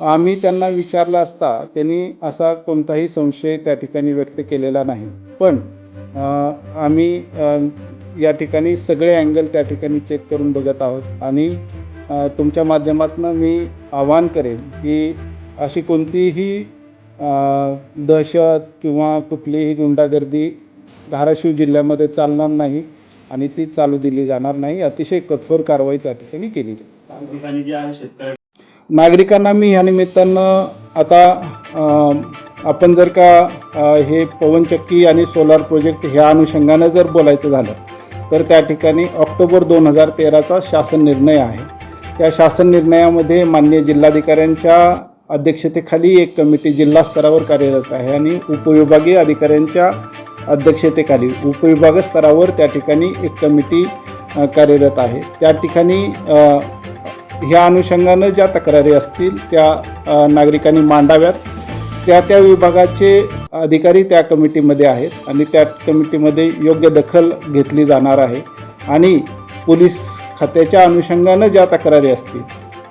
आम्ही त्यांना विचारलं असता त्यांनी असा कोणताही संशय त्या ठिकाणी व्यक्त केलेला नाही. पण आम्ही या ठिकाणी सगळे अँगल त्या ठिकाणी चेक करून बघत आहोत. आणि तुमच्या माध्यमातून मी आवाहन करेन की अशी कोणतीही दहशत किंवा कुठलीही गुंडागर्दी धाराशिव जिल्ह्यामध्ये चालणार नाही आणि ती चालू दिली जाणार नाही. अतिशय कठोर कारवाई त्या ठिकाणी केली जाईल. नागरिकांना मी ह्या निमित्तानं आता आपण जर का हे पवनचक्की आणि सोलार प्रोजेक्ट ह्या अनुषंगानं जर बोलायचं झालं तर त्या ठिकाणी ऑक्टोबर दोन हजार तेराचा शासन निर्णय आहे. त्या शासन निर्णयामध्ये मान्य जिल्हाधिकाऱ्यांच्या अध्यक्षतेखाली एक कमिटी जिल्हा स्तरावर कार्यरत आहे आणि उपविभागीय अधिकाऱ्यांच्या अध्यक्षतेखाली उपविभाग स्तरावर त्या ठिकाणी एक कमिटी कार्यरत आहे. त्या ठिकाणी ह्या अनुषंगानं ज्या तक्रारी असतील त्या नागरिकांनी मांडाव्यात. त्या त्या विभागाचे अधिकारी त्या कमिटीमध्ये आहेत आणि त्या कमिटीमध्ये योग्य दखल घेतली जाणार आहे. आणि पोलीस खात्याच्या अनुषंगानं ज्या तक्रारी असतील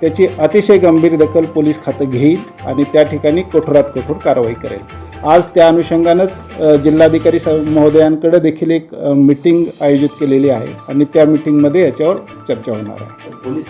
त्याची अतिशय गंभीर दखल पोलीस खातं घेईल आणि त्या ठिकाणी कठोरात कठोर कारवाई करेल. आज त्या अनुषंगानंच जिल्हाधिकारी स महोदयांकडे देखील एक मिटिंग आयोजित केलेली आहे आणि त्या मिटिंगमध्ये याच्यावर चर्चा होणार आहे. पोलीस